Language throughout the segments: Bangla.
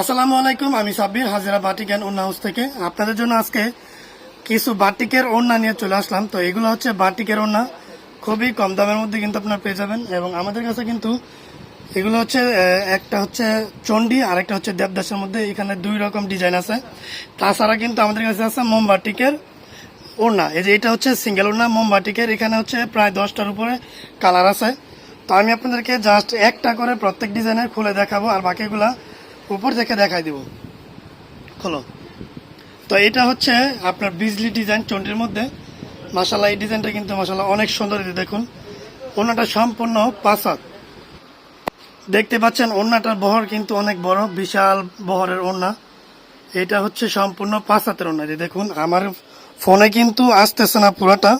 আসসালামু আলাইকুম, আমি সাব্বির, হাজিরা বাটিক অ্যান্ড হাউস থেকে। আপনাদের জন্য আজকে কিছু বাটিকের ওড়না নিয়ে চলে আসলাম। তো এগুলো হচ্ছে বাটিকের ওড়না। খুবই কম দামের মধ্যে কিন্তু আপনারা পেয়ে যাবেন। এবং আমাদের কাছে কিন্তু এগুলো হচ্ছে একটা হচ্ছে চণ্ডী আর একটা হচ্ছে দেবদাসের মধ্যে। এখানে দুই রকম ডিজাইন আছে। তাছাড়া কিন্তু আমাদের কাছে আছে মোমবাটিকের ওড়না। এই যে এটা হচ্ছে সিঙ্গেল ওড়না, মোমবাটিকের। এখানে হচ্ছে প্রায় দশটার উপরে কালার আছে। তো আমি আপনাদেরকে জাস্ট একটা করে প্রত্যেক ডিজাইনের খুলে দেখাবো। আর বাকিগুলা উপর থেকে দেখাই দিব। খোলো। তো এটা হচ্ছে আপনার বিজলি ডিজাইন চন্ডির মধ্যে। মাসাল্লাহ এই ডিজাইনটা কিন্তু মাসাল্লাহ অনেক সুন্দর দেখুন। ওনাটা সম্পূর্ণ পাসাদ দেখতে পাচ্ছেন ওড়নাটার বহর কিন্তু অনেক বড়, বিশাল বহরের ওড়না এটা হচ্ছে সম্পূর্ণ পাঁচ হাতের যে দেখুন। আমার ফোনে কিন্তু আসতেছে না পুরোটা।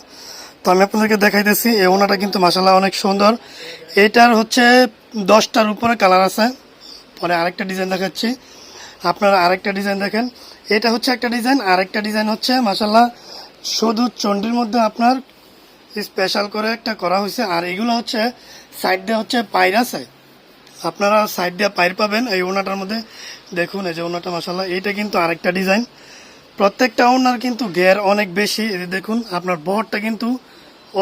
তো আমি আপনাদেরকে দেখাইতেছি, এই ওড়নাটা কিন্তু মাসাল্লাহ অনেক সুন্দর। এটার হচ্ছে দশটার উপরে কালার আছে। পরে আরেকটা ডিজাইন দেখাচ্ছি। আপনারা আরেকটা ডিজাইন দেখেন। এটা হচ্ছে একটা ডিজাইন, আরেকটা ডিজাইন হচ্ছে মাসাল্লাহ শুধু চন্ডির মধ্যে আপনার স্পেশাল করে একটা করা হয়েছে। আর এগুলো হচ্ছে সাইড দিয়ে হচ্ছে পাইর আছে। আপনারা সাইড দিয়ে পাইর পাবেন এই ওনাটার মধ্যে। দেখুন, এই যে ওনাটা মাসাল্লাহ এইটা কিন্তু আরেকটা ডিজাইন। প্রত্যেকটা ওনার কিন্তু গের অনেক বেশি। দেখুন, আপনার বহরটা কিন্তু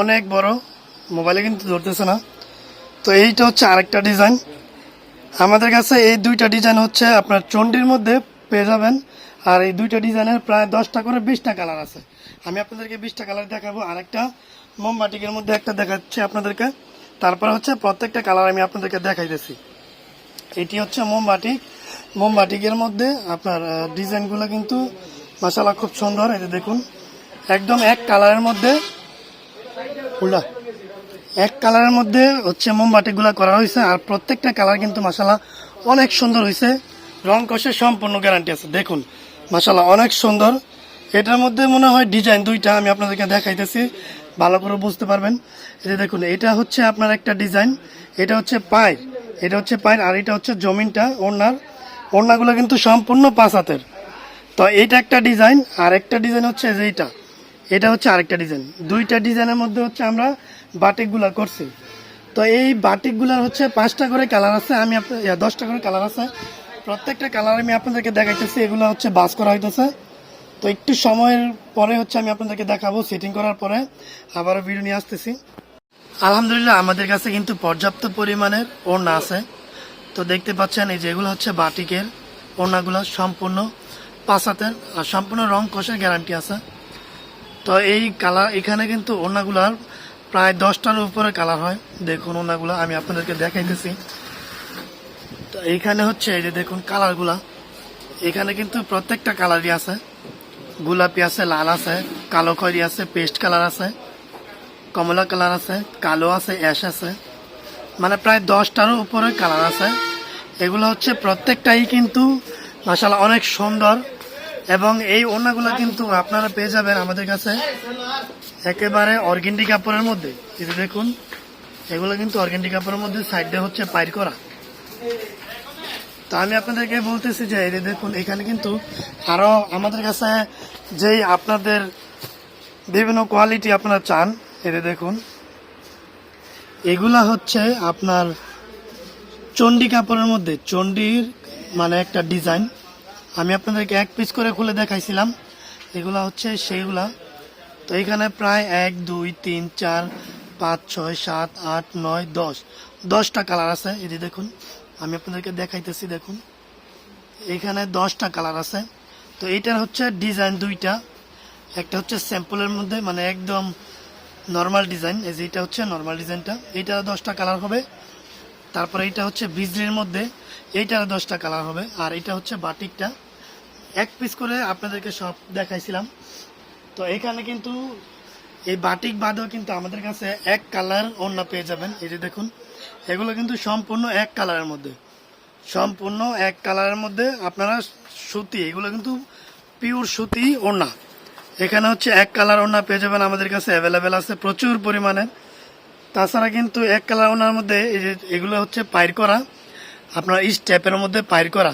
অনেক বড়। মোবাইলে কিন্তু ধরতেছে না। তো এইটা হচ্ছে আরেকটা ডিজাইন। আমাদের কাছে এই দুইটা ডিজাইন হচ্ছে, আপনার চন্ডির মধ্যে পেয়ে যাবেন, আর এই দুইটা ডিজাইনের প্রায় দশটা করে বিশটা কালার আছে। আমি আপনাদেরকে বিশটা কালার দেখাবো, আরেকটা মোমবাটিকের মধ্যে একটা দেখাচ্ছি আপনাদেরকে। তারপর হচ্ছে প্রত্যেকটা কালার আমি আপনাদেরকে দেখাইতেছি। এটি হচ্ছে মোমবাটিক মোমবাটিকের মধ্যে আপনার ডিজাইনগুলো কিন্তু মাসালা খুব সুন্দর, এই দেখুন। একদম এক কালারের মধ্যে, উল্টা। এক কালারের মধ্যে হচ্ছে মোমবাতিগুলা করা হয়েছে, আর প্রত্যেকটা কালার কিন্তু মাসালা অনেক সুন্দর হয়েছে। রং কষে সম্পূর্ণ গ্যারান্টি আছে। দেখুন মাসালা অনেক সুন্দর। এটার মধ্যে মনে হয় ডিজাইন দুইটা আমি আপনাদেরকে দেখাইতেছি, ভালো করে বুঝতে পারবেন। এই যে দেখুন, এটা হচ্ছে আপনার একটা ডিজাইন এটা হচ্ছে পায়ের, এটা হচ্ছে পায়ের, আর এটা হচ্ছে জমিনটা ওনার ওড়নাগুলো কিন্তু সম্পূর্ণ পাঁচ হাতের। তো এইটা একটা ডিজাইন আর একটা ডিজাইন হচ্ছে যে এইটা। এটা হচ্ছে আরেকটা ডিজাইন দুইটা ডিজাইনের মধ্যে হচ্ছে আমরা বাটিকগুলা করছি। তো এই বাটিকগুলার হচ্ছে পাঁচটা করে কালার আছে, আমি দশটা করে কালার আছে। প্রত্যেকটা কালার আমি আপনাদেরকে দেখাইতেছি, এগুলো হচ্ছে বাস করা হইতেছে। তো একটু সময়ের পরে হচ্ছে আমি আপনাদেরকে দেখাবো সেটিং করার পরে। আবারও ভিডিও নিয়ে আসতেছি। আলহামদুলিল্লাহ, আমাদের কাছে কিন্তু পর্যাপ্ত পরিমাণের ওড়না আছে। তো দেখতে পাচ্ছেন, এই যেগুলো হচ্ছে বাটিকের ওড়নাগুলো সম্পূর্ণ পাঁচ হাতের আর সম্পূর্ণ রং কষের গ্যারান্টি আছে। তো এই কালার, এখানে কিন্তু ওড়নাগুলার প্রায় দশটার উপরে কালার হয়। দেখুন ওড়নাগুলো আমি আপনাদেরকে দেখাইতেছি। তো এইখানে হচ্ছে, এই যে দেখুন কালারগুলা। এখানে কিন্তু প্রত্যেকটা কালারই আছে। গোলাপি আছে, লাল আছে, কালো খয়রি আছে, পেস্ট কালার আছে, কমলা কালার আছে, কালো আছে, অ্যাশ আছে। মানে প্রায় দশটারও উপরে কালার আছে। এগুলো হচ্ছে প্রত্যেকটাই কিন্তু মাসালা অনেক সুন্দর। এবং এই ওনাগুলো কিন্তু আপনারা পেয়ে যাবেন আমাদের কাছে। একেবারে অর্গেন্ডি কাপড়ের মধ্যে। যে দেখুন, এগুলো কিন্তু অর্গেন্ডি কাপড়ের মধ্যে, সাইডে হচ্ছে পাইর করা। তো আমি আপনাদেরকে বলতেছি যে, এই দেখুন, এখানে কিন্তু আরও আমাদের কাছে যেই আপনাদের বিভিন্ন কোয়ালিটি আপনারা চান যে দেখুন, এগুলা হচ্ছে আপনার চণ্ডী কাপড়ের মধ্যে। চণ্ডীর মানে একটা ডিজাইন। আমি আপনাদেরকে এক পিস করে খুলে দেখাইছিলাম। এগুলা হচ্ছে সেইগুলা তো এখানে প্রায় এক, দুই, তিন, চার, পাঁচ, ছয়, সাত, আট, নয়, দশ। দশটা কালার আছে যে দেখুন, আমি আপনাদেরকে দেখাইতেছি, দেখুন। এখানে দশটা কালার আছে। তো এইটার হচ্ছে ডিজাইন দুইটা। একটা হচ্ছে স্যাম্পলের মধ্যে মানে একদম নর্মাল ডিজাইন, এই যে এটা হচ্ছে নর্মাল ডিজাইনটা। এইটা দশটা কালার হবে। তারপরে এইটা হচ্ছে বিজলির মধ্যে, এইটার দশটা কালার হবে। আর এটা হচ্ছে বাটিকটা। এক পিস করে আপনাদেরকে সব দেখাইছিলাম। তো এখানে কিন্তু এই বাটিক বাদেও কিন্তু আমাদের কাছে এক কালার অন্য পেয়ে যাবেন। এই যে দেখুন, এগুলো কিন্তু সম্পূর্ণ এক কালারের মধ্যে। সম্পূর্ণ এক কালারের মধ্যে আপনারা সুতি, এগুলো কিন্তু পিওর সুতি ওড়না। এখানে হচ্ছে এক কালার ওড়না পেয়ে যাবেন আমাদের কাছে অ্যাভেলেবেল আছে প্রচুর পরিমাণে। তাছাড়া কিন্তু এক কালার ওনার মধ্যে এই যে এগুলো হচ্ছে পাইর করা, আপনার স্টেপের মধ্যে পাইর করা।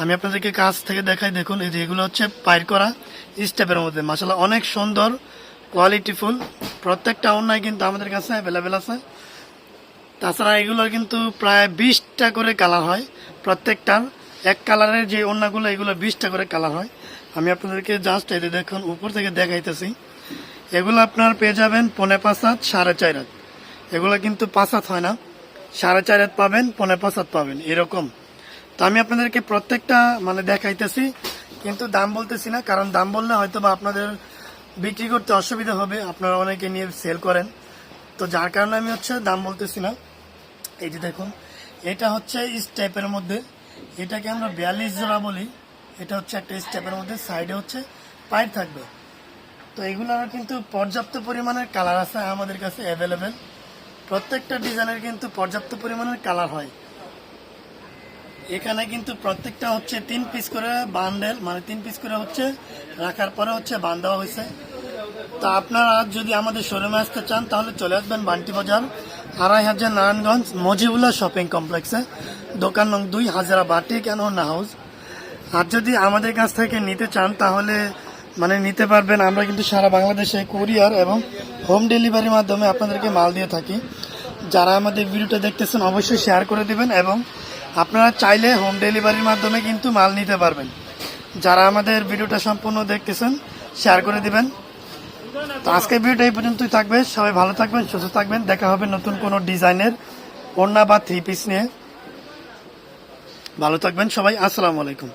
আমি আপনাদেরকে কাছ থেকে দেখাই, দেখুন, এই যে এগুলো হচ্ছে পায়ের করা স্টেপের মধ্যে। মাসাল্লাহ অনেক সুন্দর, কোয়ালিটিফুল। প্রত্যেকটা অন্যায় কিন্তু আমাদের কাছে অ্যাভেলেবেল আছে। তাছাড়া এগুলোর কিন্তু প্রায় বিশটা করে কালার হয় প্রত্যেকটার। এক কালারের যে ওড়নাগুলো এগুলো বিশটা করে কালার হয়। আমি আপনাদেরকে জাস্ট এই দেখুন, উপর থেকে দেখাইতেছি। এগুলো আপনার পেয়ে যাবেন পনে পাঁচ হাত, সাড়ে চার হাত। এগুলো কিন্তু পাঁচ হাত হয় না। সাড়ে চার হাত পাবেন, পনে পাঁচ হাত পাবেন, এরকম। তো আমি আপনাদেরকে প্রত্যেকটা মানে দেখাইতেছি, কিন্তু দাম বলতেছি না, কারণ দাম বললে হয়তো বা আপনাদের বিক্রি করতে অসুবিধা হবে, আপনারা অনেকে নিয়ে সেল করেন। তো যার কারণে আমি হচ্ছে দাম বলতেছি না। এই যে দেখুন, এটা হচ্ছে স্টেপের মধ্যে, এটাকে আমরা বিয়াল্লিশ জোড়া বলি, এটা হচ্ছে একটা স্টেপের মধ্যে সাইডে হচ্ছে পাইপ থাকবে। তো এগুলোর কিন্তু পর্যাপ্ত পরিমাণের কালার আছে আমাদের কাছে অ্যাভেলেবেল প্রত্যেকটা ডিজাইনের কিন্তু পর্যাপ্ত পরিমাণের কালার হয়। এখানে কিন্তু প্রত্যেকটা হচ্ছে তিন পিস করে বান্ডেল মানে তিন পিস করে হচ্ছে রাখার পরে হচ্ছে বান দেওয়া হয়েছে। তো আপনারা যদি আমাদের শোরুমে আসতে চান, তাহলে চলে আসবেন বান্টি বাজার আড়াই হাজার নারায়ণগঞ্জ, মজিবুল্লাহ শপিং কমপ্লেক্সে। দোকান নং দুই, হাজারা বাটি অ্যান্ড হোন্না হাউস। আর যদি আমাদের কাছ থেকে নিতে চান, তাহলে মানে নিতে পারবেন। আমরা কিন্তু সারা বাংলাদেশে কুরিয়ার এবং হোম ডেলিভারির মাধ্যমে আপনাদেরকে মাল দিয়ে থাকি। যারা আমাদের ভিডিওটা দেখতেছেন, অবশ্যই শেয়ার করে দিবেন এবং আপনারা চাইলে হোম ডেলিভারির মাধ্যমে কিন্তু মাল নিতে পারবেন। যারা আমাদের ভিডিওটা সম্পূর্ণ দেখতেছেন শেয়ার করে দিবেন। তো আজকের ভিডিওটা এই পর্যন্তই থাকবে। সবাই ভালো থাকবেন, সুস্থ থাকবেন। দেখা হবে নতুন কোনো ডিজাইনের ওড়না বা থ্রি পিস নিয়ে। ভালো থাকবেন সবাই। আসসালামু আলাইকুম।